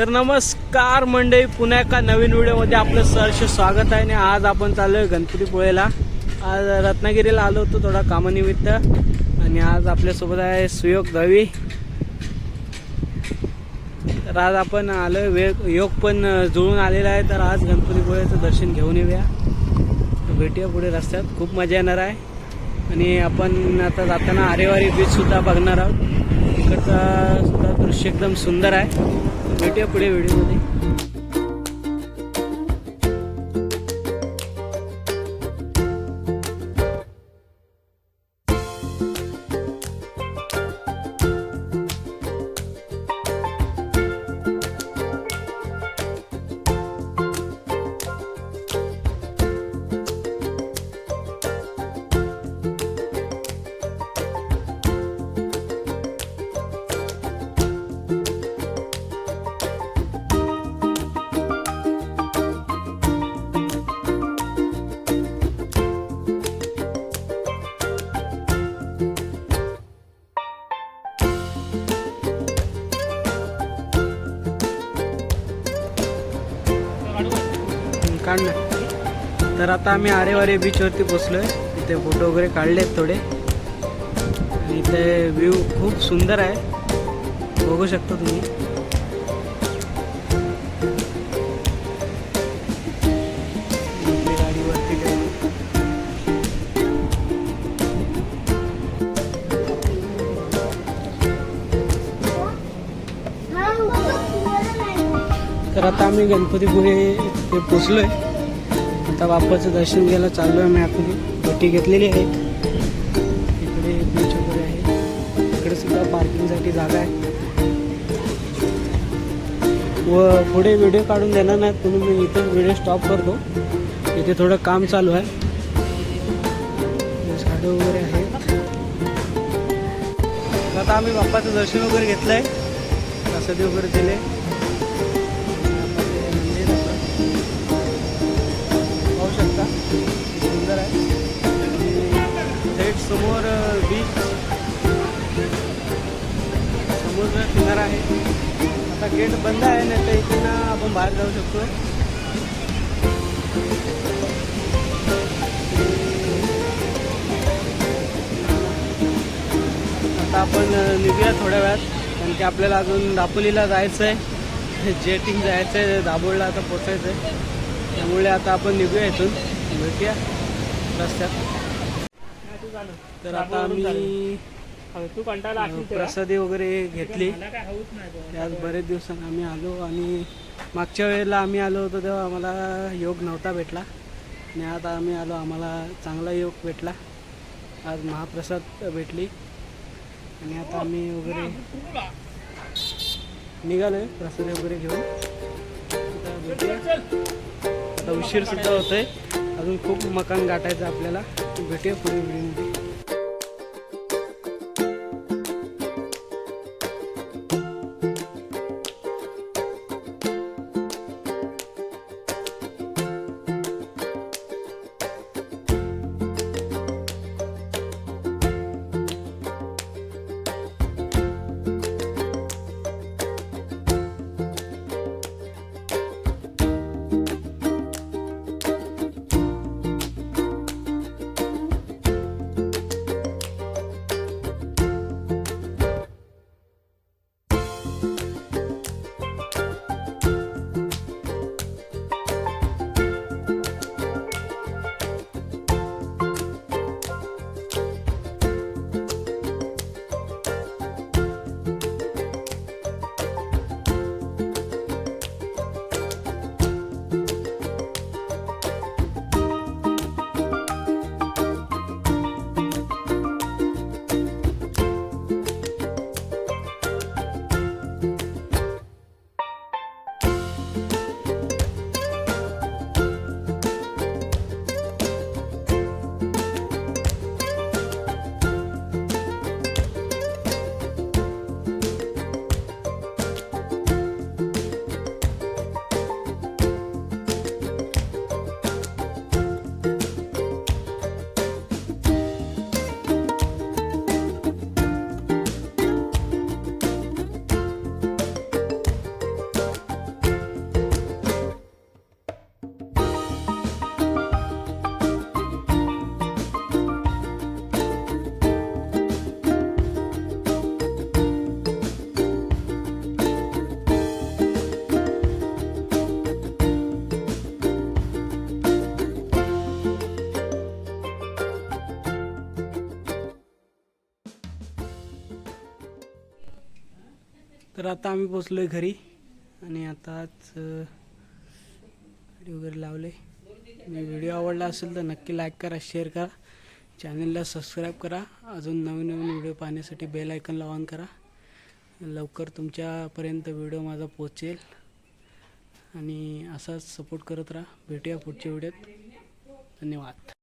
तर नमस्कार मंडळी पुन्हा एका नवीन व्हिडिओमध्ये आपलं सहर्ष स्वागत आहे आणि आज आपण चाललो आहे गणपतीपुळेला आज रत्नागिरीला आलो होतो थोडा कामानिमित्त आणि आज आपल्यासोबत आहे सुयोग दवी तर आज आपण आलो आहे वेळ योग पण जुळून आलेला आहे तर आज गणपतीपुळेचं दर्शन घेऊन येऊया. भेटूया पुढे रस्त्यात खूप मजा येणार आहे. आणि आपण आता जाताना आरेवारी बीचसुद्धा बघणार आहोत. तिकडचं सुद्धा दृश्य एकदम सुंदर आहे. भेटूया पुढे व्हिडिओमध्ये काढ ना तर आता आम्ही आरेवारे बीचवरती पोचलोय. तिथे फोटो वगैरे काढलेत थोडे. आणि इथे व्ह्यू खूप सुंदर आहे. बघू शकता तुम्ही. तर आता आम्ही गणपतीपुळे इथे पोचलोय. आता बाप्पाचं दर्शन घ्यायला चाललो आहे मी आपली बोटी घेतलेली आहे इकडे बीच वगैरे आहे. इकडे सुद्धा पार्किंगसाठी जागा आहे. व पुढे व्हिडिओ काढून देणार नाहीत म्हणून मी इथे व्हिडिओ स्टॉप करतो. इथे थोडं काम चालू आहे. झाडं वगैरे आहेत. तर आता आम्ही बाप्पाचं दर्शन वगैरे घेतलं आहे प्रसादी वगैरे दिले. सुंदर आहे थेट समोर बीच समुद्र किनारा आहे आता गेट बंद आहे नाही तर इथून आपण बाहेर जाऊ शकतो. आता आपण निघूया थोड्या वेळात कारण की आपल्याला अजून दापोलीला जायचं आहे. जेटिंग जायचं आहे दाबोळला आता पोचायचं आहे. त्यामुळे आता आपण निघूया इथून. भेटूया. रस्त्यात तर आता आम्ही प्रसादी वगैरे घेतली. आज बरेच दिवसांनी आम्ही आलो आणि मागच्या वेळेला आम्ही आलो होतो तेव्हा आम्हाला योग नव्हता भेटला. आणि आता आम्ही आलो आम्हाला चांगला योग भेटला. आज महाप्रसाद भेटली. आणि आता आम्ही वगैरे निघालो आहे प्रसादी वगैरे घेऊन. आता भेटूया. आता उशीर सुद्धा होतोय. अजून खूप मकान गाठायचं आपल्याला. भेटूया पुढे व्हिडिओमध्ये तर आता आम्ही पोचलो आहे घरी आणि आताच व्हिडिओ गाडी वगैरे लावले. व्हिडिओ आवडला असेल तर नक्की लाईक करा शेअर करा. चॅनलला सबस्क्राईब करा. अजून नवीन नवीन व्हिडिओ पाहण्यासाठी बेल आयकनला ऑन करा. लवकर तुमच्यापर्यंत व्हिडिओ माझा पोचेल आणि असाच सपोर्ट करत राहा. भेटूया पुढच्या व्हिडिओत. धन्यवाद.